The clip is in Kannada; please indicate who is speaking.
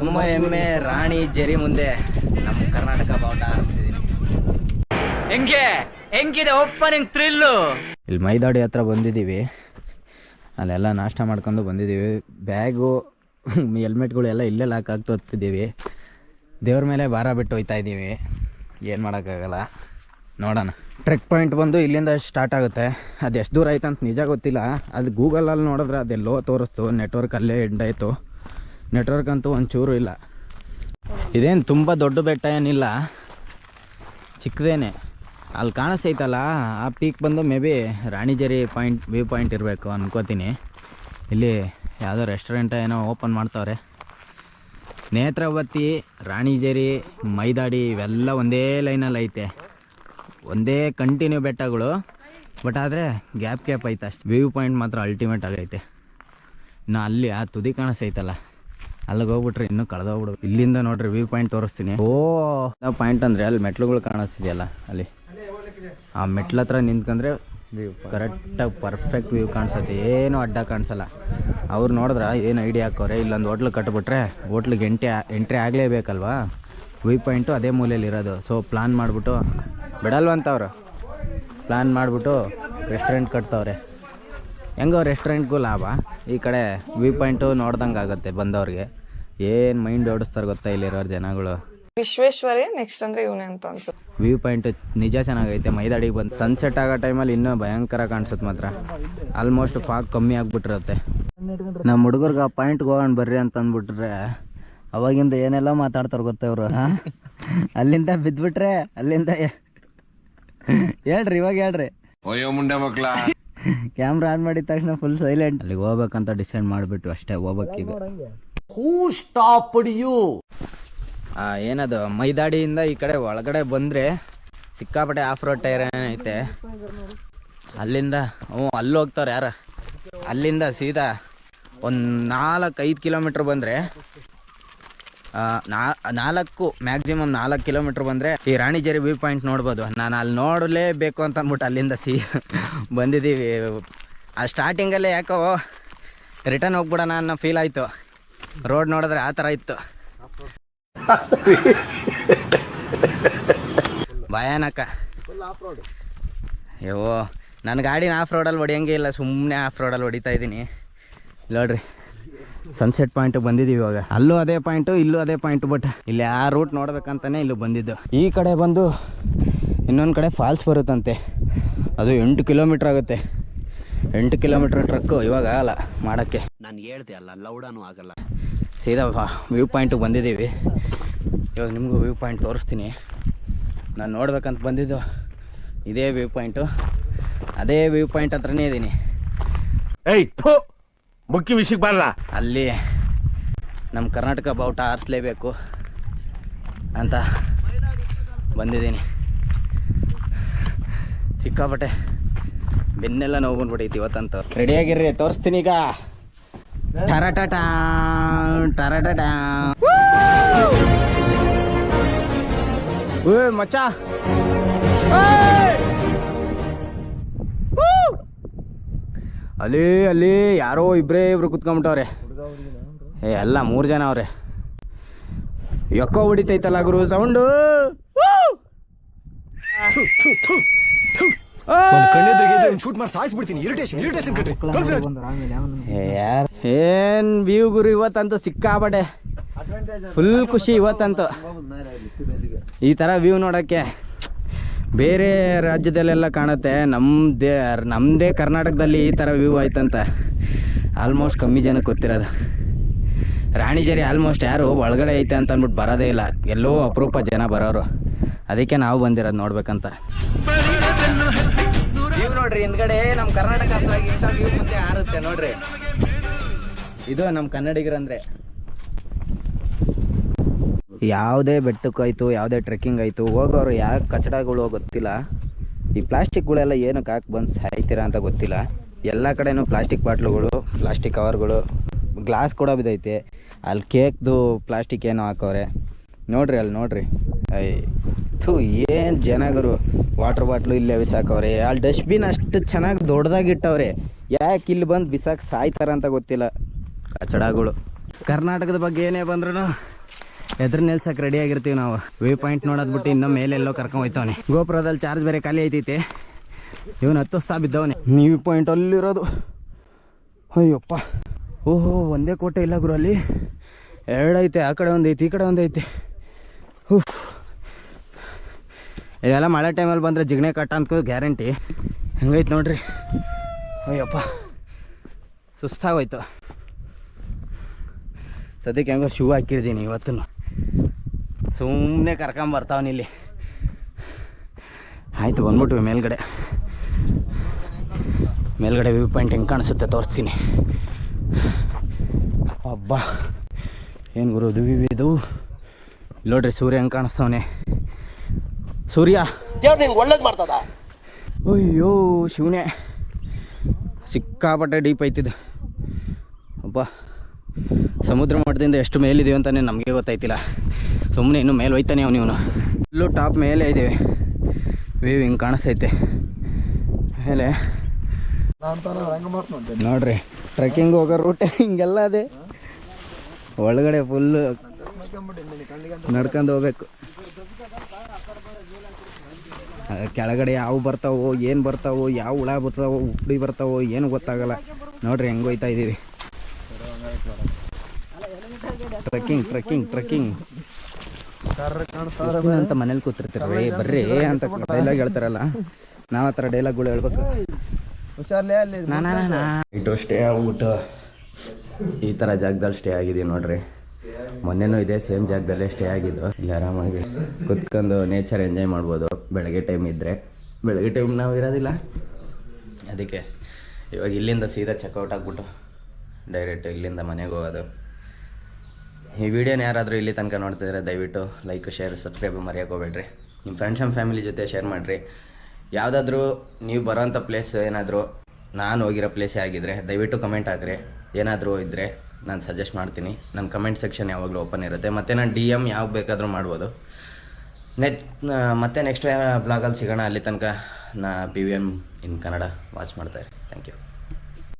Speaker 1: ಅಮ್ಮ ಹೆಮ್ಮೆ ರಾಣಿ ಜರಿ ಮುಂದೆ ನಮ್ಮ ಕರ್ನಾಟಕ ಬಾವುಟ ಹಾರಿಸ್ತಿದ್ದೀನಿ ಹೆಂಗೆ? ಹೆಂಗಿದೆ ಓಪನಿಂಗ್ ಥ್ರಿಲ್ಲು ಇಲ್ಲಿ ಮೈದಾಡಿ ಹತ್ರ ಬಂದಿದ್ದೀವಿ. ಅಲ್ಲೆಲ್ಲ ನಾಷ್ಟ ಮಾಡ್ಕೊಂಡು ಬಂದಿದ್ದೀವಿ. ಬ್ಯಾಗು ಹೆಲ್ಮೆಟ್ಗಳೆಲ್ಲ ಇಲ್ಲೇ ಲಾಕ್ ಆಗ್ತಾ ಹೋಗ್ತಿದ್ದೀವಿ. ದೇವ್ರ ಮೇಲೆ ಭಾರ ಬಿಟ್ಟು ಹೋಯ್ತಾ ಇದ್ದೀವಿ. ಏನು ಮಾಡೋಕ್ಕಾಗಲ್ಲ. ನೋಡೋಣ. ಟ್ರೆಕ್ ಪಾಯಿಂಟ್ ಬಂದು ಇಲ್ಲಿಂದ ಸ್ಟಾರ್ಟ್ ಆಗುತ್ತೆ. ಅದು ಎಷ್ಟು ದೂರ ಆಯ್ತು ಅಂತ ನಿಜ ಗೊತ್ತಿಲ್ಲ. ಅದು ಗೂಗಲಲ್ಲಿ ನೋಡಿದ್ರೆ ಅದೆಲ್ಲೋ ತೋರಿಸ್ತು. ನೆಟ್ವರ್ಕ್ ಅಲ್ಲೇ ಎಂಡ್ ಆಯಿತು. ನೆಟ್ವರ್ಕ್ ಅಂತೂ ಒಂಚೂರು ಇಲ್ಲ. ಇದೇನು ತುಂಬ ದೊಡ್ಡ ಬೆಟ್ಟ ಏನಿಲ್ಲ. ಚಿಕ್ಕದೇನೆ. ಅಲ್ಲಿ ಕಾಣಿಸ್ತೈತಲ್ಲ ಆ ಪೀಕ್ ಬಂದು maybe Ranijeri point view point ಇರಬೇಕು ಅನ್ಕೋತೀನಿ. ಇಲ್ಲಿ ಯಾವುದೋ ರೆಸ್ಟೋರೆಂಟ ಏನೋ ಓಪನ್ ಮಾಡ್ತಾವ್ರೆ. ನೇತ್ರಾವತಿ, ರಾಣಿಜೇರಿ, ಮೈದಾಡಿ ಇವೆಲ್ಲ ಒಂದೇ ಲೈನಲ್ಲಿ ಐತೆ. ಒಂದೇ ಕಂಟಿನ್ಯೂ ಬೆಟ್ಟಗಳು. ಬಟ್ ಆದರೆ ಗ್ಯಾಪ್ ಗ್ಯಾಪ್ ಐತೆ ಅಷ್ಟು. ವ್ಯೂ ಪಾಯಿಂಟ್ ಮಾತ್ರ ಅಲ್ಟಿಮೇಟ್ ಆಗೈತೆ. ಇನ್ನು ಅಲ್ಲಿ ಆ ತುದಿ ಕಾಣಿಸ್ತೈತಲ್ಲ ಅಲ್ಲಿಗೆ ಹೋಗ್ಬಿಟ್ರೆ ಇನ್ನೂ ಕಳೆದೋಗ್ಬಿಡು ಇಲ್ಲಿಂದ ನೋಡ್ರಿ ವ್ಯೂ ಪಾಯಿಂಟ್ ತೋರಿಸ್ತೀನಿ. ಓ ಪಾಯಿಂಟ್ ಅಂದ್ರೆ ಅಲ್ಲಿ ಮೆಟ್ಲುಗಳು ಕಾಣಿಸ್ತಿದೆಯಲ್ಲ, ಅಲ್ಲಿ. ಆ ಮೆಟ್ಲ ಹತ್ರ ನಿಂತ್ಕೊಂಡ್ರೆ ವ್ಯೂ ಕರೆಕ್ಟಾಗಿ ಪರ್ಫೆಕ್ಟ್ ವ್ಯೂ ಕಾಣಿಸುತ್ತೆ. ಏನು ಅಡ್ಡ ಕಾಣಿಸಲ್ಲ. ಅವ್ರು ನೋಡಿದ್ರೆ ಏನು ಐಡಿಯಾ ಹಾಕೋರೆ? ಇಲ್ಲೊಂದು ಹೋಟ್ಲು ಕಟ್ಬಿಟ್ರೆ ಹೋಟ್ಲಿಗೆ ಎಂಟ್ರಿ ಎಂಟ್ರಿ ಆಗಲೇಬೇಕಲ್ವಾ? ವ್ಯೂ ಪಾಯಿಂಟು ಅದೇ ಮೂಲೆಯಲ್ಲಿ ಇರೋದು. ಸೊ ಪ್ಲಾನ್ ಮಾಡಿಬಿಟ್ಟು ಬಿಡಲ್ವಂತವ್ರು. ಪ್ಲಾನ್ ಮಾಡಿಬಿಟ್ಟು ರೆಸ್ಟೋರೆಂಟ್ ಕಟ್ತವ್ರೆ. ಹೆಂಗೋ ರೆಸ್ಟೋರೆಂಟ್ಗೂ ಲಾಭ. ಈ ಕಡೆ ವ್ಯೂ ಪಾಯಿಂಟು ನೋಡ್ದಂಗೆ ಆಗುತ್ತೆ ಬಂದವ್ರಿಗೆ. ಏನು ಮೈಂಡ್ ಓಡಿಸ್ತಾರೆ ಗೊತ್ತಾ ಇಲ್ಲಿರೋರು ಜನಗಳು?
Speaker 2: ವಿಶ್ವೇಶ್ವರೇ ನೆಕ್ಸ್ಟ್ ಅಂದ್ರೆ ಇವನೇ ಅಂತ ಅನ್ಸುತ್ತೆ.
Speaker 1: ವ್ಯೂ ಪಾಯಿಂಟ್ ನಿಜ ಚೆನ್ನಾಗೈತೆ ಮೈದಾಡಿಗೆ ಬಂದು ಸನ್ಸೆಟ್ ಆಗೋ ಟೈಮಲ್ಲಿ ಇನ್ನೂ ಭಯಂಕರ ಕಾಣಿಸುತ್ತೆ ಮಾತ್ರ. ಆಲ್ಮೋಸ್ಟ್ ಫಾಗ್ ಕಮ್ಮಿ ಆಗ್ಬಿಟ್ಟಿರುತ್ತೆ. ನಮ್ಮ ಹುಡುಗರ್ಗೆ ಆ ಪಾಯಿಂಟ್ಗೆ ಹೋಗೋಣ ಬರ್ರಿ ಅಂತ ಅಂದ್ಬಿಟ್ರೆ ಅವಾಗಿಂದ ಏನೆಲ್ಲ ಮಾತಾಡ್ತಾರೆ ಗೊತ್ತೇ ಇವರು ಅಲ್ಲಿಂದ ಬಿದ್ದುಬಿಟ್ರೆ ಅಲ್ಲಿಂದ ಹೇಳ್ರಿ ಇವಾಗ ಹೇಳ್ರಿ.
Speaker 3: ಅಯ್ಯೋ ಮುಂಡೆ ಮಕ್ಳ.
Speaker 1: ಕ್ಯಾಮ್ರಾ ಆನ್ ಮಾಡಿದ ತಕ್ಷಣ ಫುಲ್ ಸೈಲೆಂಟ್ ಅಲ್ಲಿಗೆ ಹೋಗ್ಬೇಕಂತ ಡಿಸೈಡ್ ಮಾಡಿಬಿಟ್ಟು ಅಷ್ಟೇ ಹೋಗ್ಬೇಕೀಗ ಆ, ಏನದು ಮೈದಾಡಿಯಿಂದ ಈ ಕಡೆ ಒಳಗಡೆ ಬಂದರೆ ಸಿಕ್ಕಾಪಟ್ಟೆ ಆಫ್ ರೋಡ್ ಟೈರ್ ಏನೈತೆ ಅಲ್ಲಿಂದ ಹ್ಞೂ ಅಲ್ಲಿ ಹೋಗ್ತಾರೆ ಯಾರ? ಅಲ್ಲಿಂದ ಸೀದಾ ಒಂದು ನಾಲ್ಕು ಐದು ಕಿಲೋಮೀಟ್ರ್ ಬಂದರೆ ನಾಲ್ಕು ಮ್ಯಾಕ್ಸಿಮಮ್ ನಾಲ್ಕು ಕಿಲೋಮೀಟ್ರ್ ಬಂದರೆ ಈ ರಾಣಿಜೇರಿ ವ್ಯೂ ಪಾಯಿಂಟ್ ನೋಡ್ಬೋದು. ನಾನು ಅಲ್ಲಿ ನೋಡಲೇಬೇಕು ಅಂತ ಅಂದ್ಬಿಟ್ಟು ಅಲ್ಲಿಂದ ಸಿ ಬಂದಿದ್ದೀವಿ. ಆ ಸ್ಟಾರ್ಟಿಂಗಲ್ಲೇ ಯಾಕೋ ರಿಟರ್ನ್ ಹೋಗ್ಬಿಡೋಣ ಅನ್ನೋ ಫೀಲ್ ಆಯಿತು. ರೋಡ್ ನೋಡಿದ್ರೆ ಆ ಥರ ಇತ್ತು. ಭಯಾನಕ. ಅಯ್ಯೋ ನನ್ನ ಗಾಡಿನ ಆಫ್ ರೋಡಲ್ಲಿ ಹೊಡಿಯಂಗೆ ಇಲ್ಲ ಸುಮ್ಮನೆ ಆಫ್ ರೋಡಲ್ಲಿ ಹೊಡಿತಾ ಇದ್ದೀನಿ. ನೋಡ್ರಿ ಸನ್ಸೆಟ್ ಪಾಯಿಂಟ್ ಬಂದಿದ್ದೀವಿ ಇವಾಗ. ಅಲ್ಲೂ ಅದೇ ಪಾಯಿಂಟು ಇಲ್ಲೂ ಅದೇ ಪಾಯಿಂಟು ಬಟ್ ಇಲ್ಲಿ ಆ ರೂಟ್ ನೋಡ್ಬೇಕಂತಾನೆ ಇಲ್ಲೂ ಬಂದಿದ್ದು. ಈ ಕಡೆ ಬಂದು ಇನ್ನೊಂದು ಕಡೆ ಫಾಲ್ಸ್ ಬರುತ್ತಂತೆ. ಅದು ಎಂಟು ಕಿಲೋಮೀಟ್ರ್ ಆಗುತ್ತೆ. ಎಂಟು ಕಿಲೋಮೀಟ್ರ್ ಟ್ರಕ್ಕು ಇವಾಗ ಆಗಲ್ಲ ಮಾಡೋಕ್ಕೆ.
Speaker 4: ನಾನು ಹೇಳ್ದೆ ಅಲ್ಲ, ಲೌಡಾನು ಆಗಲ್ಲ.
Speaker 1: ಸೀದಾ ವ್ಯೂ ಪಾಯಿಂಟಿಗೆ ಬಂದಿದ್ದೀವಿ. ಇವಾಗ ನಿಮಗೂ ವ್ಯೂ ಪಾಯಿಂಟ್ ತೋರಿಸ್ತೀನಿ. ನಾನು ನೋಡ್ಬೇಕಂತ ಬಂದಿದ್ದು ಇದೇ ವ್ಯೂ ಪಾಯಿಂಟು ಅದೇ ವ್ಯೂ ಪಾಯಿಂಟ್ ಹತ್ರನೇ ಇದ್ದೀನಿ
Speaker 3: ಮುಖ್ಯ ವಿಷಯಕ್ಕೆ ಬರಲ್ಲ.
Speaker 1: ಅಲ್ಲಿ ನಮ್ಮ ಕರ್ನಾಟಕ ಬಾವುಟ ಆರಿಸ್ಲೇಬೇಕು ಅಂತ ಬಂದಿದ್ದೀನಿ. ಸಿಕ್ಕಾಪಟ್ಟೆ ಬೆನ್ನೆಲ್ಲ ನೋವು ಬಂದ್ಬಿಟ್ಟೈತಿ ಇವತ್ತಂತ. ರೆಡಿಯಾಗಿರ್ರಿ ತೋರಿಸ್ತೀನಿ ಈಗ. ಟರಟಟಾ ಟರಟಟಾ ಓ ಮಚ್ಚ. ಅಲ್ಲಿ ಅಲ್ಲಿ ಯಾರೋ ಇಬ್ಬರೇ ಇಬ್ರು ಕುತ್ಕೊಂಬಿಟ್ಟವ್ರೆ. ಏ ಎಲ್ಲ ಮೂರು ಜನ ಅವ್ರೆ. ಯಕ್ಕೋ ಹೊಡಿತೈತಲ್ಲ ಗುರು ಸೌಂಡು
Speaker 5: ಶೂಟ್ ಮಾಡಿ ಸಾಯಿಸ್ಬಿಡ್ತೀನಿ. ಇರಿಟೇಷನ್ ಇರಿಟೇಷನ್ ಕಟ್ರಿ
Speaker 1: ಯಾರು ಏನ್ ವ್ಯೂ ಗುರು ಇವತ್ತಂತೂ ಸಿಕ್ಕಾಬಡೆ ಫುಲ್ ಖುಷಿ ಇವತ್ತಂತೂ. ಈ ಥರ ವ್ಯೂ ನೋಡೋಕ್ಕೆ ಬೇರೆ ರಾಜ್ಯದಲ್ಲೆಲ್ಲ ಕಾಣುತ್ತೆ. ನಮ್ಮದೇ ನಮ್ಮದೇ ಕರ್ನಾಟಕದಲ್ಲಿ ಈ ಥರ ವ್ಯೂ ಆಯ್ತಂತ. ಆಲ್ಮೋಸ್ಟ್ ಕಮ್ಮಿ ಜನಕ್ಕೆ ಗೊತ್ತಿರೋದು. ರಾಣಿಜೇರಿ ಆಲ್ಮೋಸ್ಟ್ ಯಾರು ಒಳಗಡೆ ಐತೆ ಅಂತ ಅಂದ್ಬಿಟ್ಟು ಬರೋದೇ ಇಲ್ಲ. ಎಲ್ಲೋ ಅಪರೂಪ ಜನ ಬರೋರು. ಅದಕ್ಕೆ ನಾವು ಬಂದಿರೋದು ನೋಡ್ಬೇಕಂತ. ನೋಡ್ರಿ ಹಿಂದ್ಗಡೆ ನಮ್ಮ ಕರ್ನಾಟಕ ಆರುತ್ತೆ ನೋಡ್ರಿ. ಇದು ನಮ್ಮ ಕನ್ನಡಿಗರಂದ್ರೆ. ಯಾವುದೇ ಬೆಟ್ಟಕ್ಕಾಯ್ತು ಯಾವುದೇ ಟ್ರೆಕ್ಕಿಂಗ್ ಆಯಿತು ಹೋಗೋರು ಯಾಕೆ ಕಚಡಗಳು ಗೊತ್ತಿಲ್ಲ. ಈ ಪ್ಲಾಸ್ಟಿಕ್ಗಳೆಲ್ಲ ಏನಕ್ಕೆ ಹಾಕಿ ಬಂದು ಸಾಯ್ತೀರಾ ಅಂತ ಗೊತ್ತಿಲ್ಲ. ಎಲ್ಲ ಕಡೆನೂ ಪ್ಲಾಸ್ಟಿಕ್ ಬಾಟ್ಲುಗಳು, ಪ್ಲಾಸ್ಟಿಕ್ ಕವರ್ಗಳು, ಗ್ಲಾಸ್ ಕೂಡ ಬಿದ್ದೈತೆ. ಅಲ್ಲಿ ಕೇಕ್ದು ಪ್ಲಾಸ್ಟಿಕ್ ಏನೋ ಹಾಕೋರೆ. ನೋಡ್ರಿ ಅಲ್ಲಿ ನೋಡ್ರಿ. ಐ, ಥೂ, ಏನು ಜನಗರು. ವಾಟರ್ ಬಾಟ್ಲು ಇಲ್ಲೇ ಬಿಸಾಕವ್ರೆ ಅಲ್ಲಿ ಡಸ್ಟ್ಬಿನ್ ಅಷ್ಟು ಚೆನ್ನಾಗಿ ದೊಡ್ಡದಾಗಿಟ್ಟವ್ರೆ ಯಾಕೆ ಇಲ್ಲಿ ಬಂದು ಬಿಸಾಕ್ ಸಾಯ್ತಾರ ಅಂತ ಗೊತ್ತಿಲ್ಲ. ಕಚಡಗಳು. ಕರ್ನಾಟಕದ ಬಗ್ಗೆ ಏನೇ ಬಂದ್ರು ಎದ್ರ ನಿಲ್ಸಕ್ಕೆ ರೆಡಿ ಆಗಿರ್ತೀವಿ ನಾವು. ವ್ಯೂ ಪಾಯಿಂಟ್ ನೋಡೋದ್ ಬಿಟ್ಟು ಇನ್ನೂ ಮೇಲೆ ಎಲ್ಲೋ ಕರ್ಕೊಂಡ್ ಹೋಯ್ತವನೆ. ಗೋಪುರದಲ್ಲಿ ಚಾರ್ಜ್ ಬೇರೆ ಖಾಲಿ ಐತೈತೆ. ಇವನು ಹತ್ತಿಸ್ತಾ ಬಿದ್ದವನೆ. ನೀವು ಪಾಯಿಂಟ್ ಅಲ್ಲಿರೋದು. ಅಯ್ಯಪ್ಪ. ಓಹೋ ಒಂದೇ ಕೋಟೆ ಇಲ್ಲ ಗುರು ಅಲ್ಲಿ. ಎರಡೈತೆ ಆ ಕಡೆ ಒಂದೈತಿ ಈ ಕಡೆ ಒಂದೈತಿ. ಉಫ್. ಇದೆಲ್ಲ ಮಳೆ ಟೈಮಲ್ಲಿ ಬಂದರೆ ಜಿಗಣೆ ಕಟ್ಟ ಅಂತ ಗ್ಯಾರಂಟಿ ಹೆಂಗೈತೆ ನೋಡ್ರಿ. ಅಯ್ಯಪ್ಪ. ಸುಸ್ತಾಗೋಯ್ತು. ಸದ್ಯಕ್ಕೆ ಹೆಂಗೋ ಶೂ ಹಾಕಿರ್ತೀನಿ ಇವತ್ತು ಸುಮ್ಮನೆ ಕರ್ಕೊಂಬರ್ತಾವನಿಲ್ಲಿ ಆಯಿತು ಬಂದ್ಬಿಟ್ವಿ ಮೇಲ್ಗಡೆ. ಮೇಲ್ಗಡೆ ವ್ಯೂ ಪಾಯಿಂಟ್ ಹೆಂಗೆ ಕಾಣಿಸುತ್ತೆ ತೋರಿಸ್ತೀನಿ. ಅಬ್ಬಾ. ಏನು ಗುರು ಇದು ನೋಡ್ರಿ ಸೂರ್ಯ ಹೆಂಗೆ ಕಾಣಿಸ್ತಾವನೆ. ಸೂರ್ಯ?
Speaker 3: ಒಳ್ಳೇದು ಮಾಡ್ತದ?
Speaker 1: ಅಯ್ಯೋ ಶಿವನೇ. ಸಿಕ್ಕಾಪಟ್ಟೆ ಡೀಪ್ ಐತಿದ್ದು ಅಬ್ಬ. ಸಮುದ್ರ ಮಟ್ಟದಿಂದ ಎಷ್ಟು ಮೇಲಿದ್ದೀವಿ ಅಂತಲೇ ನಮಗೆ ಗೊತ್ತಾಯ್ತಿಲ್ಲ. ಸುಮ್ಮನೆ ಇನ್ನು ಮೇಲೆ ಹೋಯ್ತಾನೆ ಅವನು ಇವನು. ಫುಲ್ಲು ಟಾಪ್ ಮೇಲೆ ಇದ್ದೀವಿ. ವೀವ್ ಹಿಂಗೆ ಕಾಣಿಸ್ತೈತೆ. ಮೇಲೆ. ನೋಡ್ರಿ ಟ್ರೆಕ್ಕಿಂಗ್ ಹೋಗೋ ರೂಟ್ ಹಿಂಗೆಲ್ಲ ಅದೇ. ಒಳಗಡೆ ಫುಲ್ಲು ನಡ್ಕೊಂಡು ಹೋಗ್ಬೇಕು. ಕೆಳಗಡೆ ಯಾವ ಬರ್ತಾವೋ, ಏನು ಬರ್ತಾವೋ, ಯಾವ ಹುಳ ಬರ್ತಾವೋ ಉಪ್ಪಡಿ ಬರ್ತಾವೋ, ಏನು ಗೊತ್ತಾಗಲ್ಲ. ನೋಡ್ರಿ, ಹೆಂಗೆ ಹೋಯ್ತಾ ಇದ್ದೀವಿ ಟ್ರೆಕ್ಕಿಂಗ್ ಟ್ರೆಕ್ಕಿಂಗ್ ಟ್ರೆಕ್ಕಿಂಗ್. ಅಂತ ಮನೇಲಿ ಕೂತಿರ್ತೀರಿ ಬರ್ರಿ ಅಂತ ಡೈಲಾಗ್ ಹೇಳ್ತಾರಲ್ಲ. ನಾವು ಆ ಥರ ಡೈಲಾಗ್ಗಳು ಹೇಳ್ಬೇಕು. ಇಟ್ಟು ಸ್ಟೇ ಆಗ್ಬಿಟ್ಟು ಈ ಥರ ಜಾಗದಲ್ಲಿ ಸ್ಟೇ ಆಗಿದೆ ನೋಡ್ರಿ. ಮೊನ್ನೆನೂ ಇದೆ ಸೇಮ್ ಜಾಗದಲ್ಲೇ ಸ್ಟೇ ಆಗಿದ್ದು. ಇಲ್ಲಿ ಆರಾಮಾಗಿ ಕುತ್ಕೊಂಡು ನೇಚರ್ ಎಂಜಾಯ್ ಮಾಡ್ಬೋದು. ಬೆಳಗ್ಗೆ ಟೈಮ್ ಇದ್ದರೆ ಬೆಳಗ್ಗೆ ಟೈಮ್ ನಾವು ಇರೋದಿಲ್ಲ. ಅದಕ್ಕೆ ಇವಾಗ ಇಲ್ಲಿಂದ ಸೀದಾ ಚೆಕ್ಔಟ್ ಆಗಿಬಿಟ್ಟು ಡೈರೆಕ್ಟ್ ಇಲ್ಲಿಂದ ಮನೆಗೆ ಹೋಗೋದು. ಈ ವಿಡಿಯೋನ ಯಾರಾದರೂ ಇಲ್ಲಿ ತನಕ ನೋಡ್ತಿದ್ರೆ ದಯವಿಟ್ಟು ಲೈಕ್, ಶೇರ್, ಸಬ್ಸ್ಕ್ರೈಬ್ ಮರೆಯೋಕೆ ಹೋಗ್ಬೇಡ್ರಿ. ನಿಮ್ಮ ಫ್ರೆಂಡ್ಸ್ ಆ್ಯಂಡ್ ಫ್ಯಾಮಿಲಿ ಜೊತೆ ಶೇರ್ ಮಾಡಿರಿ. ಯಾವುದಾದ್ರೂ ನೀವು ಬರೋಂಥ ಪ್ಲೇಸ್ ಏನಾದರೂ, ನಾನು ಹೋಗಿರೋ ಪ್ಲೇಸೇ ಆಗಿದ್ದರೆ ದಯವಿಟ್ಟು ಕಮೆಂಟ್ ಹಾಕ್ರಿ. ಏನಾದರೂ ಇದ್ದರೆ ನಾನು ಸಜೆಸ್ಟ್ ಮಾಡ್ತೀನಿ. ನನ್ನ ಕಮೆಂಟ್ ಸೆಕ್ಷನ್ ಯಾವಾಗಲೂ ಓಪನ್ ಇರುತ್ತೆ. ಮತ್ತು ನಾನು ಡಿ ಎಂ ಯಾವಾಗ ಬೇಕಾದರೂ ಮಾಡ್ಬೋದು. ನೆಕ್ ಮತ್ತೆ ನೆಕ್ಸ್ಟ್ ಬ್ಲಾಗಲ್ಲಿ ಸಿಗೋಣ. ಅಲ್ಲಿ ತನಕ ನಾ P V M in Kannada watch ಮಾಡ್ತಾರೆ ಥ್ಯಾಂಕ್ ಯು